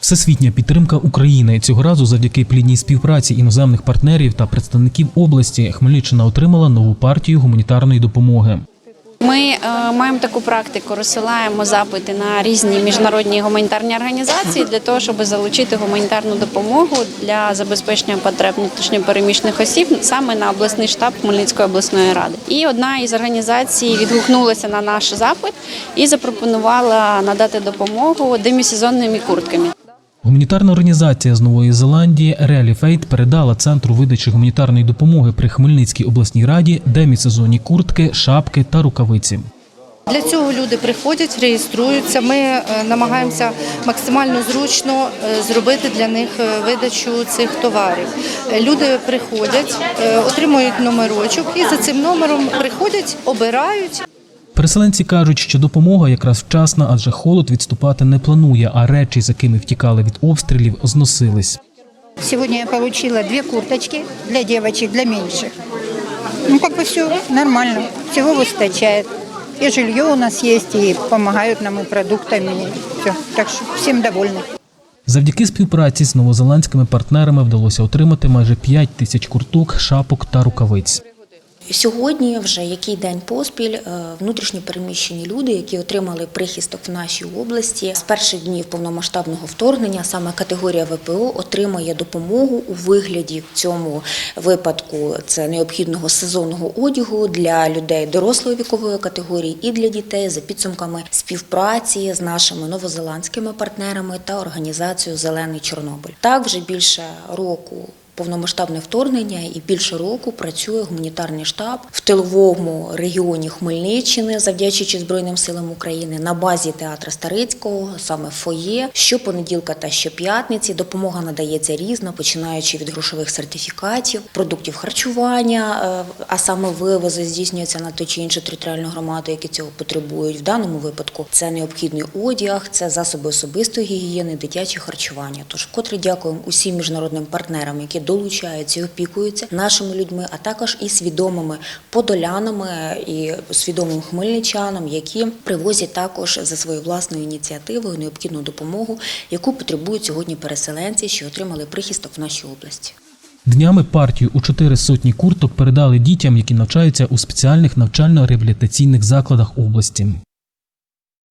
Всесвітня підтримка України цього разу завдяки плідній співпраці іноземних партнерів та представників області Хмельниччина отримала нову партію гуманітарної допомоги. Ми е, маємо таку практику, розсилаємо запити на різні міжнародні гуманітарні організації для того, щоб залучити гуманітарну допомогу для забезпечення потреб внутрішньопереміщених осіб саме на обласний штаб Хмельницької обласної ради. І одна із організацій відгукнулася на наш запит і запропонувала надати допомогу демісезонними куртками. Гуманітарна організація з Нової Зеландії Реліфейт передала центру видачі гуманітарної допомоги при Хмельницькій обласній раді демісезонні куртки, шапки та рукавиці. Для цього люди приходять, реєструються. Ми е, намагаємося максимально зручно е, зробити для них е, видачу цих товарів. Люди приходять, отримують номерочок і за цим номером приходять, обирають Переселенці кажуть, що допомога якраз вчасна, адже холод відступати не планує, а речі, з якими втікали від обстрілів, зносились. Сегодня я получила две курточки для девочек, для меньших. Ну, как бы все нормально, всего выстачает. И жилье у нас есть, и помогают нам и продуктами, и все. Так что всем довольны. Завдяки співпраці з новозеландськими партнерами вдалося отримати майже 5 тисяч курток, шапок та рукавиць. Сьогодні вже який день поспіль е, внутрішньо переміщені люди, які отримали прихисток в нашій області з перших днів повномасштабного вторгнення, саме категорія ВПО отримує допомогу у вигляді в цьому випадку це необхідного сезонного одягу для людей дорослої вікової категорії і для дітей за підсумками співпраці з нашими новозеландськими партнерами та організацією Зелений Чорнобиль. Так вже більше року повномасштабне вторгнення і більше року працює гуманітарний штаб в тиловому регіоні Хмельниччини, завдячуючи Збройним силам України на базі театра Старицького, саме фоє. Щопонеділка та щоп'ятниці допомога надається різна, починаючи від грошових сертифікатів, продуктів харчування, е, а саме вивози здійснюються на ту чи іншу територіальну громаду, які цього потребують. В даному випадку це необхідний одяг, це засоби особистої гігієни, дитяче харчування. Тож вкотре дякуємо усім міжнародним партнерам, які долучаються і опікуються нашими людьми, а також і свідомими подолянами і свідомим хмельничанам, які привозять також за своєю власною ініціативою необхідну допомогу, яку потребують сьогодні переселенці, що отримали прихисток в нашій області. Днями партію у чотири сотні курток передали дітям, які навчаються у спеціальних навчально-реабілітаційних закладах області.